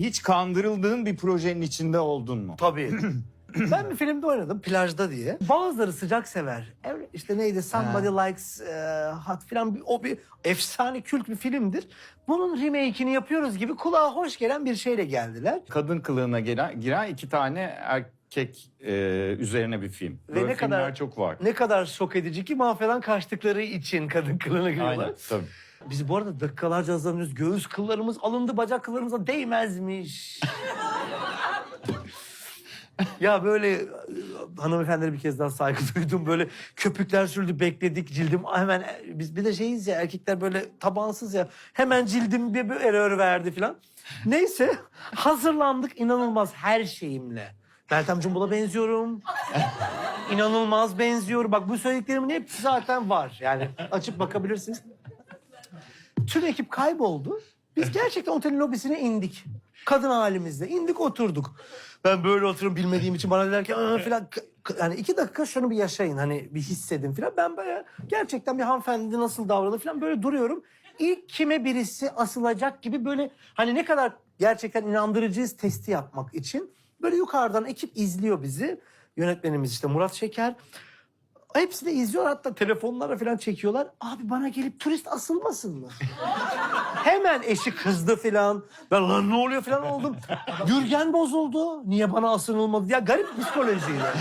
Hiç kandırıldığın bir projenin içinde oldun mu? Tabii. ben bir filmde oynadım plajda diye. Bazıları sıcak sever. İşte neydi Somebody Likes e, Hot falan bir, o bir efsane kült bir filmdir. Bunun remake'ini yapıyoruz gibi kulağa hoş gelen bir şeyle geldiler. Kadın kılığına gelen, giren iki tane erkek e, üzerine bir film. Ve Böyle ne filmler kadar- çok var. Ne kadar şok edici ki mafyadan kaçtıkları için kadın kılığına giriyorlar. Aynen tabii. Biz bu arada dakikalarca hazırlanıyoruz. Göğüs kıllarımız alındı, bacak kıllarımıza değmezmiş. ya böyle e, hanımefendilere bir kez daha saygı duydum. Böyle köpükler sürdü, bekledik. Cildim hemen biz bir de şeyiz ya erkekler böyle tabansız ya. Hemen cildim bir, bir error verdi falan. Neyse hazırlandık inanılmaz her şeyimle. Meltem Cumbul'a benziyorum. İnanılmaz benziyorum. Bak bu söylediklerimin hepsi zaten var. Yani açıp bakabilirsiniz. Tüm ekip kayboldu. Biz gerçekten otelin lobisine indik. Kadın halimizle indik oturduk. Ben böyle oturup bilmediğim için bana ki "Aa," falan. Yani iki dakika şunu bir yaşayın hani bir hissedin falan. Ben böyle gerçekten bir hanımefendi nasıl davranır falan böyle duruyorum. İlk kime birisi asılacak gibi böyle hani ne kadar gerçekten inandırıcıyız testi yapmak için. Böyle yukarıdan ekip izliyor bizi. Yönetmenimiz işte Murat Şeker. Hepsi de izliyor hatta telefonlara falan çekiyorlar. Abi bana gelip turist asılmasın mı? Hemen eşi kızdı filan. Ben lan ne oluyor filan oldum. Gürgen bozuldu. Niye bana asılılmadı? Ya garip psikolojiyle.